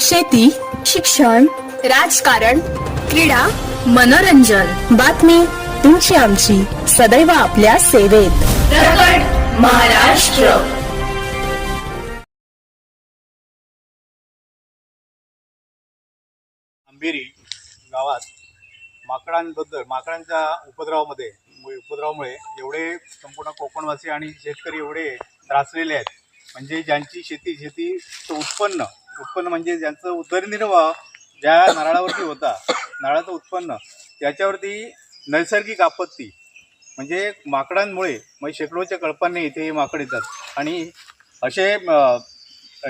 शेती शिक्षण राजकारण क्रीडा मनोरंजन. बातमी तुमची आमची. सदैव आपल्या सेवेत. महाराष्ट्र. आंबेरी गावात माकडांबद्दल माकडांच्या उपद्रवामध्ये उपद्रवामुळे एवढे संपूर्ण कोकणवासी आणि शेतकरी एवढे त्रासलेले आहेत. म्हणजे ज्यांची शेती शेतीचं उत्पन्न उत्पन्न म्हणजे ज्यांचं उदरनिर्वाह ज्या नारळावरती होता नारळाचं उत्पन्न त्याच्यावरती नैसर्गिक आपत्ती म्हणजे माकडांमुळे म्हणजे शेकडोच्या कळपांनी इथे हे माकड येतात. आणि असे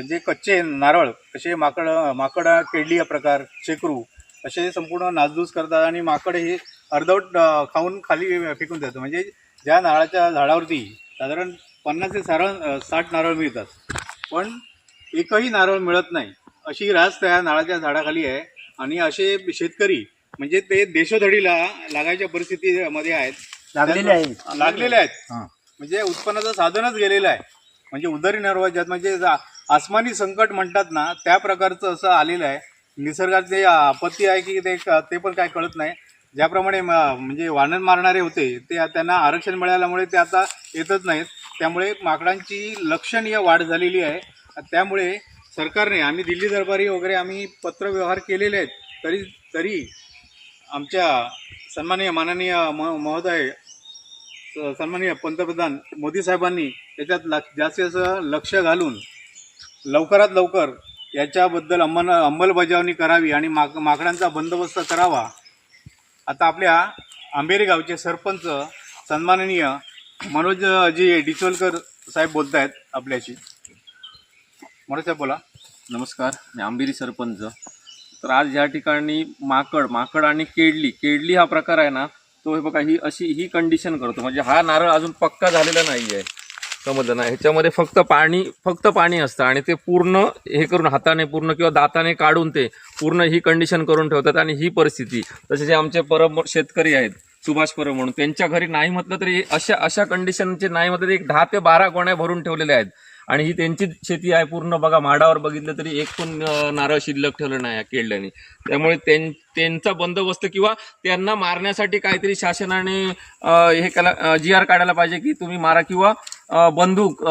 जे कच्चे नारळ असे माकड माकड केडली या प्रकार शेकरू असे संपूर्ण नासधूस करतात आणि माकड हे अर्धवट खाऊन खाली फेकून देतात. म्हणजे ज्या नारळाच्या झाडावरती साधारण पन्नास ते सारण साठ नारळ मिळतात. पण एकही नारळ मिळत नाही. अशी रास त्या नारळाच्या झाडाखाली आहे. आणि असे शेतकरी म्हणजे ते देशोधडीला लागायच्या परिस्थितीमध्ये आहेत. लागलेले आहेत. लागलेले आहेत. म्हणजे उत्पन्नाचं साधनच गेलेलं आहे. म्हणजे उदरनिर्वाह ज्यात म्हणजे जा- आसमानी संकट म्हणतात ना त्या प्रकारचं असं आलेलं आहे. निसर्गात जे आपत्ती आहे की ते ते पण काय कळत नाही. ज्याप्रमाणे म्हणजे वानर मारणारे होते ते त्यांना आरक्षण मिळाल्यामुळे ते आता येतच नाहीत. त्यामुळे माकडांची लक्षणीय वाढ झालेली आहे. त्यामुळे सरकारने आम्ही दिल्ली दरबारी वगैरे आम्ही पत्रव्यवहार केलेले आहेत तरी तरी आमच्या सन्माननीय माननीय म महोदय स- सन्माननीय पंतप्रधान मोदी साहेबांनी त्याच्यात ल जास्तीत जास्त लक्ष घालून लवकरात लवकर याच्याबद्दल अंमल अंमलबजावणी करावी आणि माक माकडांचा बंदोबस्त करावा. आता आपल्या आंबेरी गावचे सरपंच सन्माननीय मनोजजी डिचोलकर साहेब बोलत आहेत आपल्याशी. मोठ्या बोला. नमस्कार मी आंबेरी सरपंच. तर आज या ठिकाणी माकड माकड आणि केडली केडली हा प्रकार आहे ना तो हे बघा ही अशी ही कंडिशन करतो. म्हणजे हा नारळ अजून पक्का झालेला नाही आहे समजलं ना? ह्याच्यामध्ये फक्त पाणी फक्त पाणी असतं आणि ते पूर्ण हे करून हाताने पूर्ण किंवा दाताने काढून ते पूर्ण ही कंडिशन करून ठेवतात आणि ही परिस्थिती. तसे जे आमचे परम शेतकरी आहेत सुभाष परब म्हणून त्यांच्या घरी नाही म्हटलं तरी अशा अशा कंडिशनचे नाही म्हटलं तरी एक दहा ते बारा गोण्या भरून ठेवलेल्या आहेत. आणि ही त्यांची शेती आहे पूर्ण. बघा माडावर बघितलं तरी एक पण नारळ शिल्लक ठेवलं नाही या केळल्याने. त्यामुळे त्यां- त्यांचा बंदोबस्त किंवा त्यांना मारण्यासाठी काहीतरी शासनाने हे कला जी आर काढायला पाहिजे की तुम्ही मारा किंवा बंदूक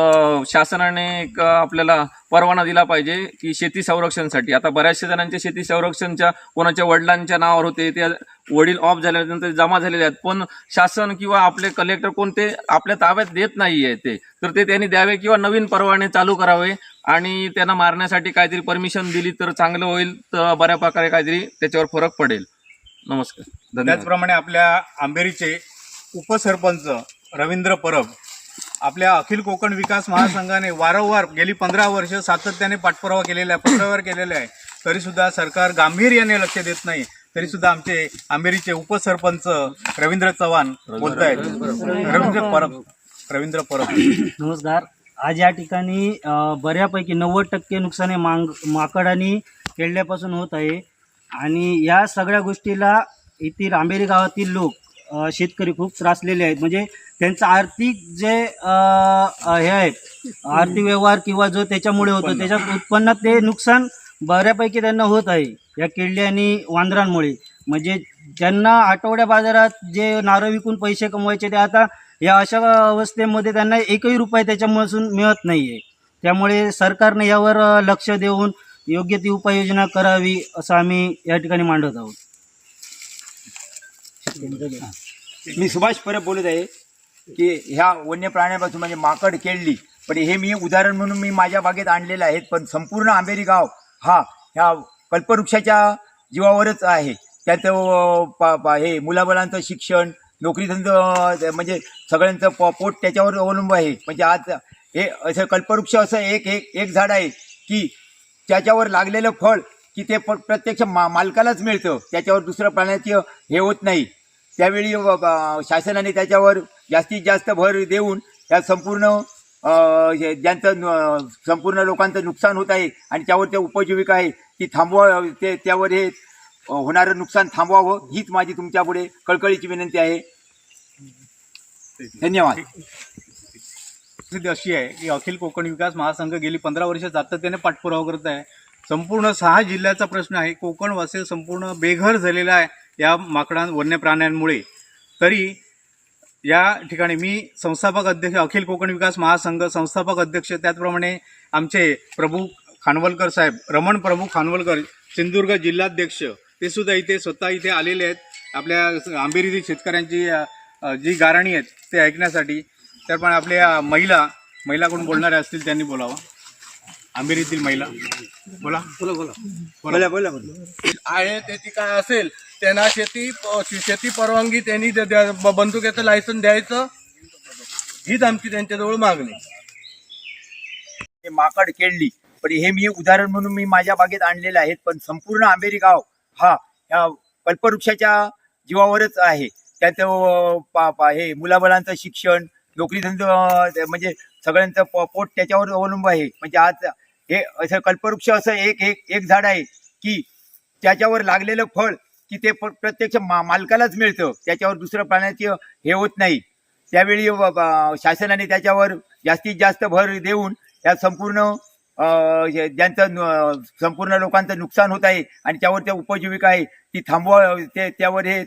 शासनाने एक आपल्याला परवाना दिला पाहिजे की शेती संरक्षणसाठी. आता बऱ्याचशा जणांच्या शेती संरक्षणच्या कोणाच्या वडिलांच्या नावावर होते ते वडील ऑफ झाल्यानंतर जमा झालेले आहेत. पण शासन किंवा आपले कलेक्टर कोणते आपल्या ताब्यात देत नाहीये ते. तर ते त्यांनी द्यावे किंवा नवीन परवाने चालू करावे आणि त्यांना मारण्यासाठी काहीतरी परमिशन दिली तर चांगलं होईल तर बऱ्या प्रकारे काहीतरी त्याच्यावर फरक पडेल. नमस्कार. त्याचप्रमाणे आपल्या आंबेरीचे उपसरपंच रवींद्र परब आपल्या अखिल कोकण विकास महासंघाने वारंवार गेली पंधरा वर्ष सातत्याने पाठपुरावा केलेला आहे पत्रव्यवहार केलेला आहे. तरी सुद्धा सरकार गांभीर्याने लक्ष देत नाही. तरी सुद्धा आमचे आंबेरीचे उपसरपंच रवींद्र चव्हाण बोलत आहेत रवींद्र परब रवींद्र परब. नमस्कार. आज या ठिकाणी बऱ्यापैकी नव्वद टक्के नुकसान हे मांग माकड आणि केळल्यापासून होत आहे. आणि या सगळ्या गोष्टीला येथील आंबेरी गावातील लोक शेतकरी खूप त्रासलेले आहेत. म्हणजे त्यांचं आर्थिक जे हे आहे आर्थिक व्यवहार किंवा जो त्याच्यामुळे होतो त्याच्यात उत्पन्नात ते नुकसान बऱ्यापैकी त्यांना होत आहे या किडली आणि वांदरांमुळे. म्हणजे ज्यांना आठवड्या बाजारात जे नारळ विकून पैसे कमवायचे ते आता या अशा अवस्थेमध्ये त्यांना एकही रुपये त्याच्यापासून मिळत नाही आहे त्यामुळे सरकारने यावर लक्ष देऊन योग्य ती उपाययोजना करावी असं आम्ही या ठिकाणी मांडत आहोत. मी सुभाष परब बोलत आहे. की ह्या वन्य प्राण्यापासून म्हणजे माकड केळली. पण हे मी उदाहरण म्हणून मी माझ्या बागेत आणलेलं आहे पण संपूर्ण आंबेरी गाव हा ह्या कल्पवृक्षाच्या जीवावरच आहे. त्यात पा हे मुलाबालांचं शिक्षण नोकरीधंद म्हणजे सगळ्यांचं प पोट त्याच्यावर अवलंब आहे. म्हणजे आज हे असं कल्पवृक्ष असं एक एक एक झाड आहे की त्याच्यावर लागलेलं फळ की ते प- प्रत्यक्ष मा मालकालाच मिळतं. त्याच्यावर दुसऱ्या प्राण्याची हे होत नाही. त्यावेळी शासनाने त्याच्यावर जास्तीत जास्त भर देऊन या संपूर्ण ज्यांचं संपूर्ण लोकांचं नुकसान होत आहे आणि त्यावर ते उपजीविका आहे ती थांबवा ते त्यावर हे होणारं नुकसान थांबवावं हीच माझी तुमच्यापुढे कळकळीची विनंती आहे. धन्यवाद. स्थिती अशी आहे की अखिल कोकण विकास महासंघ गेली पंधरा वर्ष सातत्याने पाठपुरावा करत आहे. संपूर्ण सहा जिल्ह्याचा प्रश्न आहे कोकणवासी संपूर्ण बेघर झालेला आहे या माकडां वन्य प्राण्यांमुळे. तरी या ठिकाणी मी संस्थापक अध्यक्ष अखिल कोकण विकास महासंघ संस्थापक अध्यक्ष त्याचप्रमाणे आमचे प्रभू खानवलकर साहेब रमण प्रभू खानवलकर सिंधुदुर्ग जिल्हाध्यक्ष ते सुद्धा इथे स्वतः इथे आलेले आहेत. आपल्या आंबेरीतील शेतकऱ्यांची जी गाराणी आहेत ते ऐकण्यासाठी. तर पण आपल्या महिला महिलाकडून बोलणाऱ्या असतील त्यांनी बोलावं. आंबेरीतील महिला. बोला. बोला बोला. बोला. बोला बोला आहे त्याची काय असेल त्यांना शेती शेती परवानगी त्यांनी द- द्या- ब- बंदुकीचं लायसन द्यायचं. हीच आमची त्यांच्याजवळ मागणी. हे माकड केळली पण हे मी उदाहरण म्हणून मी माझ्या बागेत आणलेले आहेत पण संपूर्ण आंबेरी गाव हा या कल्पवृक्षाच्या जीवावरच आहे. त्यात हे मुलाबलांचं शिक्षण नोकरी धंदा म्हणजे सगळ्यांचं पोट त्याच्यावर अवलंबून आहे. म्हणजे आज हे असं कल्पवृक्ष असं एक एक एक झाड आहे की त्याच्यावर लागलेलं फळ की ते प्रत्यक्ष मा मालकालाच मिळतं. त्याच्यावर दुसरं प्राण्याची हे होत नाही. त्यावेळी शासनाने त्याच्यावर जास्तीत जास्त भर देऊन या संपूर्ण ज्यांचं न- संपूर्ण लोकांचं नुकसान होत आहे आणि त्यावर त्या उपजीविका आहे ती थांबवा ते त्यावर हे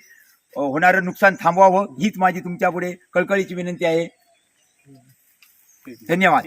होणारं नुकसान थांबवावं हीच माझी तुमच्यापुढे कळकळीची विनंती आहे. धन्यवाद.